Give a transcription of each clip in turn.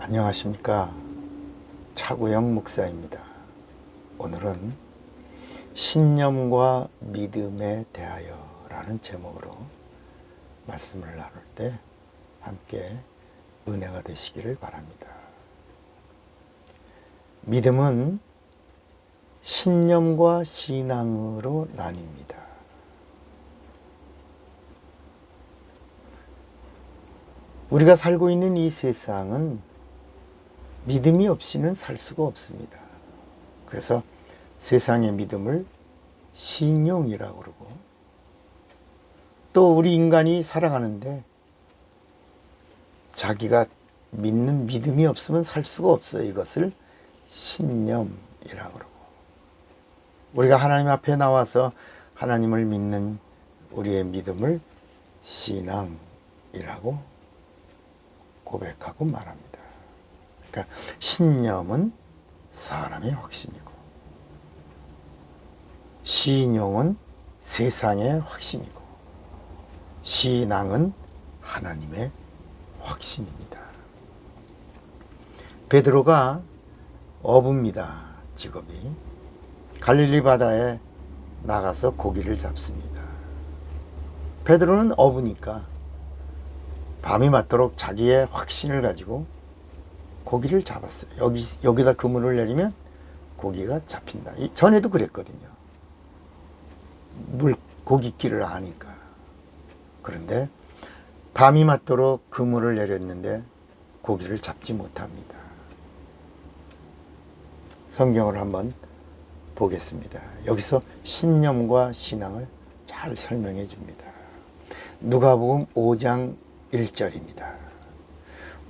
안녕하십니까. 차구영 목사입니다. 오늘은 신념과 믿음에 대하여 라는 제목으로 말씀을 나눌 때 함께 은혜가 되시기를 바랍니다. 믿음은 신념과 신앙으로 나뉩니다. 우리가 살고 있는 이 세상은 믿음이 없이는 살 수가 없습니다. 그래서 세상의 믿음을 신용이라고 그러고 또 우리 인간이 살아가는데 자기가 믿는 믿음이 없으면 살 수가 없어요. 이것을 신념이라고 그러고 우리가 하나님 앞에 나와서 하나님을 믿는 우리의 믿음을 신앙이라고 고백하고 말합니다. 그러니까 신념은 사람의 확신이고 신용은 세상의 확신이고 신앙은 하나님의 확신입니다. 베드로가 어부입니다. 직업이 갈릴리 바다에 나가서 고기를 잡습니다. 베드로는 어부니까 밤이 맞도록 자기의 확신을 가지고 고기를 잡았어요. 여기 여기다 그물을 내리면 고기가 잡힌다. 이- 전에도 그랬거든요. 물 고깃길을 아니까. 그런데 밤이 맞도록 그물을 내렸는데 고기를 잡지 못합니다. 성경을 한번 보겠습니다. 여기서 신념과 신앙을 잘 설명해 줍니다. 누가복음 5장 1절입니다.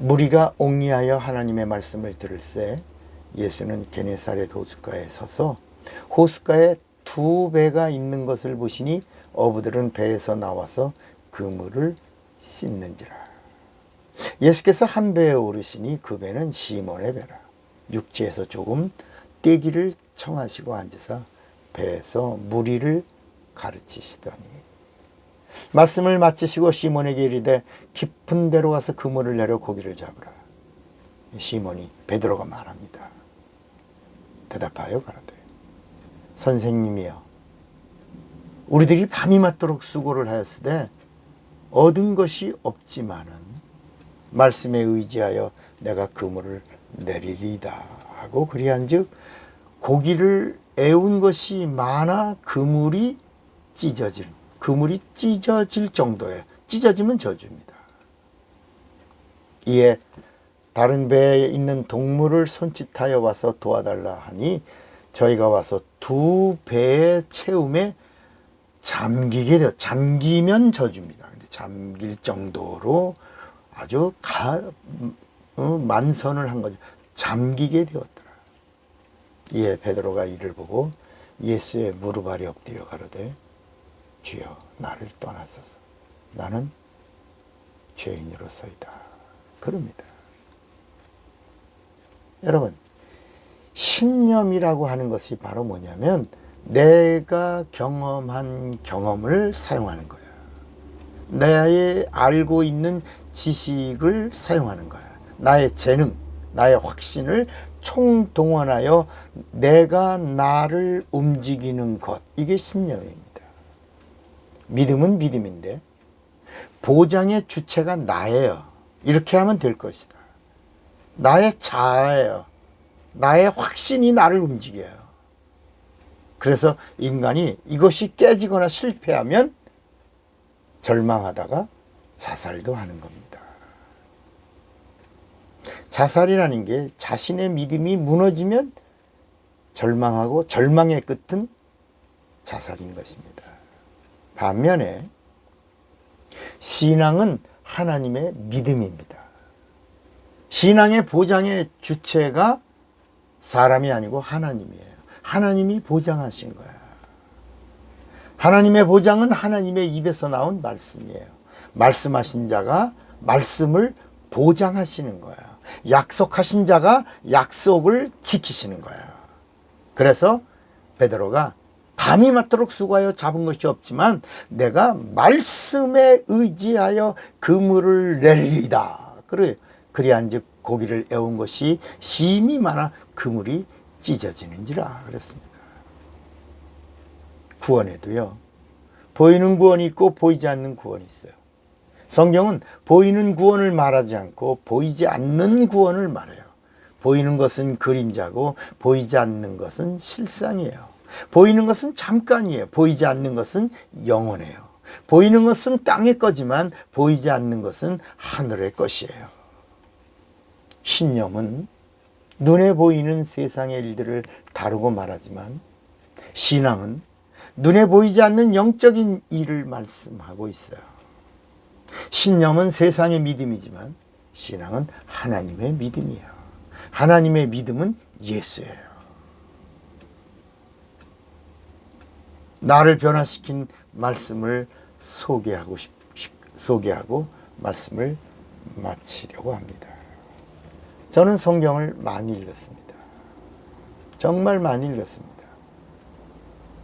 무리가 옹리하여 하나님의 말씀을 들을새 예수는 게네사렛 호숫가에 서서 호숫가에 두 배가 있는 것을 보시니 어부들은 배에서 나와서 그물을 씻는지라. 예수께서 한 배에 오르시니 그 배는 시몬의 배라. 육지에서 조금 떼기를 청하시고 앉으사 배에서 무리를 가르치시더니 말씀을 마치시고 시몬에게 이르되 깊은 데로 가서 그물을 내려 고기를 잡으라. 시몬이 베드로가 말합니다. 대답하여 가라되 선생님이여 우리들이 밤이 맞도록 수고를 하였으되 얻은 것이 없지만은 말씀에 의지하여 내가 그물을 내리리다 하고 그리한즉 고기를 애운 것이 많아 그물이 찢어질 그물이 찢어질 정도에 찢어지면 저주입니다. 이에 다른 배에 있는 동물을 손짓하여 와서 도와달라 하니 저희가 와서 두 배의 채움에 잠기게 되어 잠기면 저주입니다. 근데 잠길 정도로 아주 가, 어, 만선을 한 거죠. 잠기게 되었더라. 이에 베드로가 이를 보고 예수의 무릎 아래 엎드려 가로되 주여 나를 떠나소서 나는 죄인으로서이다. 그럽니다. 여러분 신념이라고 하는 것이 바로 뭐냐면 내가 경험한 경험을 사용하는 거야. 나의 알고 있는 지식을 사용하는 거야. 나의 재능, 나의 확신을 총동원하여 내가 나를 움직이는 것. 이게 신념입니다. 믿음은 믿음인데 보장의 주체가 나예요. 이렇게 하면 될 것이다. 나의 자아예요. 나의 확신이 나를 움직여요. 그래서 인간이 이것이 깨지거나 실패하면 절망하다가 자살도 하는 겁니다. 자살이라는 게 자신의 믿음이 무너지면 절망하고 절망의 끝은 자살인 것입니다. 반면에 신앙은 하나님의 믿음입니다. 신앙의 보장의 주체가 사람이 아니고 하나님이에요. 하나님이 보장하신 거야. 하나님의 보장은 하나님의 입에서 나온 말씀이에요. 말씀하신 자가 말씀을 보장하시는 거야. 약속하신 자가 약속을 지키시는 거야. 그래서 베드로가 밤이 맞도록 수고하여 잡은 것이 없지만 내가 말씀에 의지하여 그물을 내리리다. 그래. 그리한즉 고기를 애운 것이 심이 많아 그물이 찢어지는지라 그랬습니다. 구원에도요. 보이는 구원이 있고 보이지 않는 구원이 있어요. 성경은 보이는 구원을 말하지 않고 보이지 않는 구원을 말해요. 보이는 것은 그림자고 보이지 않는 것은 실상이에요. 보이는 것은 잠깐이에요. 보이지 않는 것은 영원해요. 보이는 것은 땅의 거지만 보이지 않는 것은 하늘의 것이에요. 신념은 눈에 보이는 세상의 일들을 다루고 말하지만 신앙은 눈에 보이지 않는 영적인 일을 말씀하고 있어요. 신념은 세상의 믿음이지만 신앙은 하나님의 믿음이에요. 하나님의 믿음은 예수예요. 나를 변화시킨 말씀을 소개하고 싶, 소개하고 말씀을 마치려고 합니다. 저는 성경을 많이 읽었습니다. 정말 많이 읽었습니다.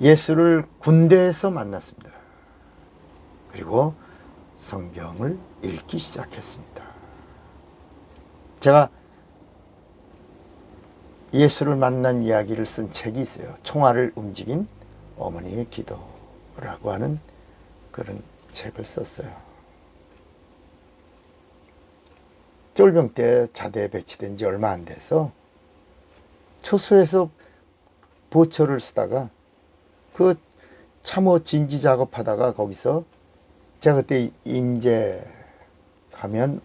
예수를 군대에서 만났습니다. 그리고 성경을 읽기 시작했습니다. 제가 예수를 만난 이야기를 쓴 책이 있어요. 총알을 움직인 어머니의 기도라고 하는 그런 책을 썼어요. 쫄병 때 자대에 배치된 지 얼마 안 돼서 초소에서 보초를 쓰다가 그 참호 진지 작업하다가 거기서 제가 그때 인제 가면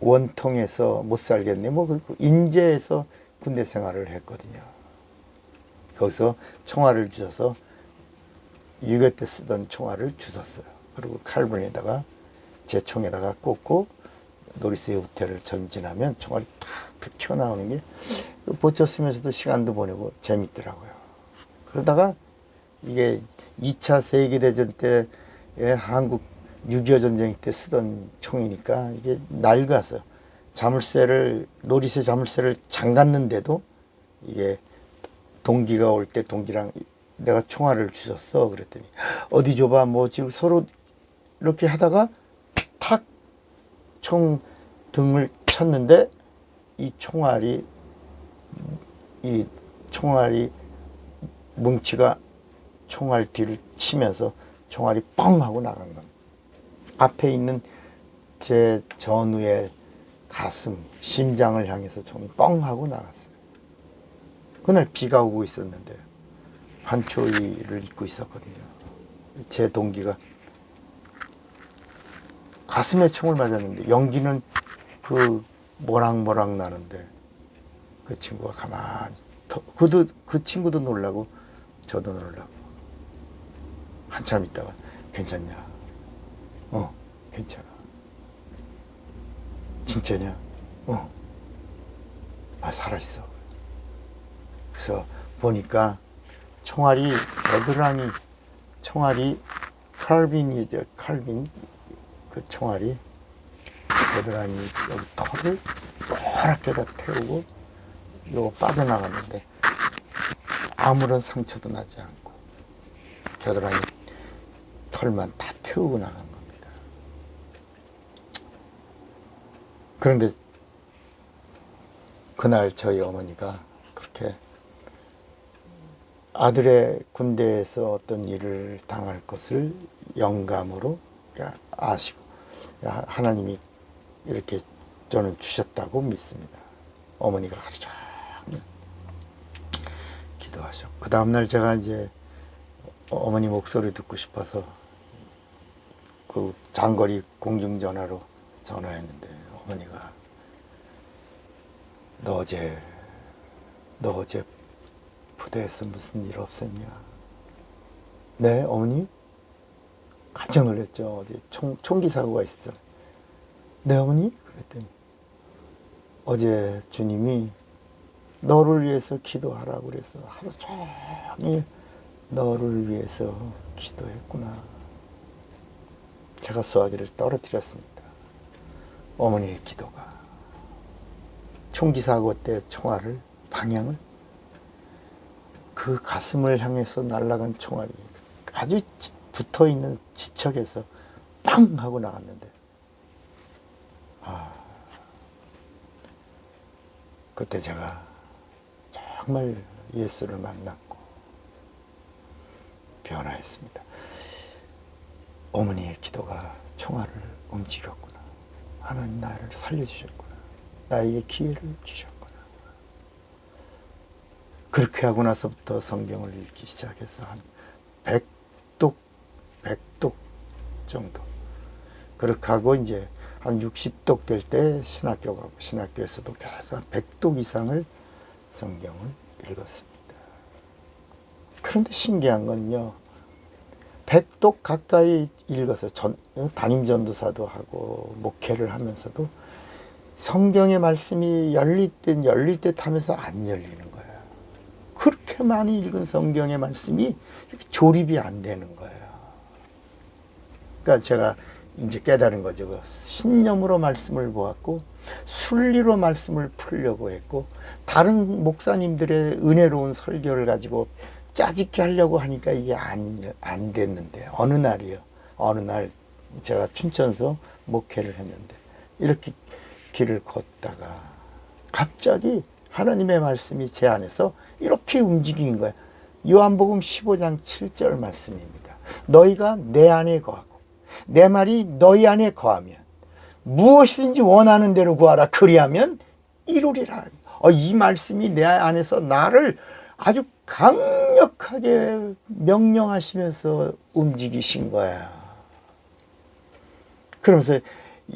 원통에서 못 살겠네. 뭐, 그 인제에서 군대 생활을 했거든요. 거기서 총알을 주셔서 유교 때 쓰던 총알을 주셨어요. 그리고 칼분에다가 제 총에다가 꽂고 노리스의 후퇴를 전진하면 총알이 탁 튀어나오는 게 보초 쓰면서도 시간도 보내고 재밌더라고요. 그러다가 이게 2차 세계대전 때 한국 6.25 전쟁 때 쓰던 총이니까 이게 낡아서 자물쇠를 노리쇠 자물쇠를 잠갔는데도 이게 동기가 올 때 동기랑 내가 총알을 주셨어 그랬더니 어디 줘봐 뭐 지금 서로 이렇게 하다가 탁 총 등을 쳤는데 이 총알이 이 총알이 뭉치가 총알 뒤를 치면서 총알이 뻥 하고 나간 겁니다. 앞에 있는 제 전우의 가슴, 심장을 향해서 총이 뻥 하고 나갔어요. 그날 비가 오고 있었는데 환초이를 입고 있었거든요. 제 동기가 가슴에 총을 맞았는데 연기는 그 모락모락 나는데 그 친구가 가만히 그도 그 친구도 놀라고 저도 놀라고 한참 있다가 괜찮냐? 어, 괜찮아. 진짜냐? 어. 아, 살아있어. 그래서 보니까 총알이 겨드랑이 총알이 칼빈이죠. 칼빈 그 총알이 겨드랑이 여기 털을 노랗게 다 태우고 이거 빠져나갔는데 아무런 상처도 나지 않고 겨드랑이 털만 다 태우고 나간 겁니다. 그런데 그날 저희 어머니가 아들의 군대에서 어떤 일을 당할 것을 영감으로 아시고 하나님이 이렇게 저는 주셨다고 믿습니다. 어머니가 하루 종일 기도하셨고 그 다음날 제가 이제 어머니 목소리 듣고 싶어서 그 장거리 공중전화로 전화했는데 어머니가 너 어제 너 어제 부대에서 무슨 일 없었냐? 네, 어머니? 깜짝 놀랐죠. 어제 총, 총기 사고가 있었죠. 네, 어머니? 그랬더니 어제 주님이 너를 위해서 기도하라고 그래서 하루 종일 너를 위해서 기도했구나. 제가 수화기를 떨어뜨렸습니다. 어머니의 기도가 총기 사고 때 총알을 방향을 그 가슴을 향해서 날아간 총알이 아주 붙어 있는 지척에서 빵 하고 나갔는데 아 그때 제가 정말 예수를 만났고 변화했습니다. 어머니의 기도가 총알을 움직였구나. 하나님 나를 살려주셨구나. 나에게 기회를 주셨구나. 그렇게 하고 나서부터 성경을 읽기 시작해서 한 100독, 100독 정도. 그렇게 하고 이제 한 60독 될 때 신학교 가고 신학교에서도 계속 한 100독 이상을 성경을 읽었습니다. 그런데 신기한 건요. 100독 가까이 읽어서 전, 담임 전도사도 하고 목회를 하면서도 성경의 말씀이 열릴 듯 열릴 듯 하면서 안 열리는. 그렇게 많이 읽은 성경의 말씀이 조립이 안 되는 거예요. 그러니까 제가 이제 깨달은 거죠. 그 신념으로 말씀을 보았고 순리로 말씀을 풀려고 했고 다른 목사님들의 은혜로운 설교를 가지고 짜집게 하려고 하니까 이게 안, 안 됐는데 어느 날이요. 어느 날 제가 춘천서 목회를 했는데 이렇게 길을 걷다가 갑자기 하나님의 말씀이 제 안에서 이렇게 움직인 거예요. 요한복음 15장 7절 말씀입니다. 너희가 내 안에 거하고 내 말이 너희 안에 거하면 무엇이든지 원하는 대로 구하라 그리하면 이루리라. 어, 이 말씀이 내 안에서 나를 아주 강력하게 명령하시면서 움직이신 거야. 그러면서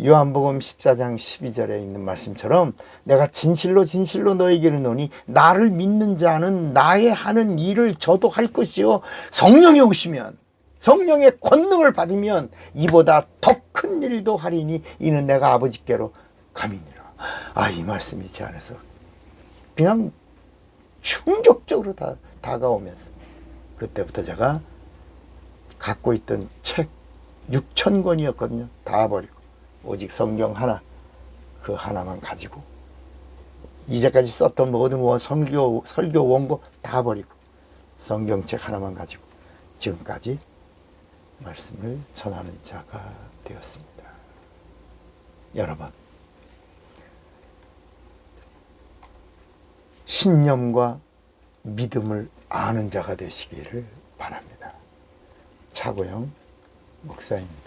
요한복음 14장 12절에 있는 말씀처럼 내가 진실로 진실로 너에게 이르노니 나를 믿는 자는 나의 하는 일을 저도 할 것이요 성령이 오시면 성령의 권능을 받으면 이보다 더 큰 일도 하리니 이는 내가 아버지께로 감이니라. 아 이 말씀이 제 안에서 그냥 충격적으로 다, 다가오면서 그때부터 제가 갖고 있던 책 6천 권이었거든요. 다 버리고 오직 성경 하나 그 하나만 가지고 이제까지 썼던 모든 원 설교 설교 원고 다 버리고 성경책 하나만 가지고 지금까지 말씀을 전하는 자가 되었습니다. 여러분 신념과 믿음을 아는 자가 되시기를 바랍니다. 차고영 목사입니다.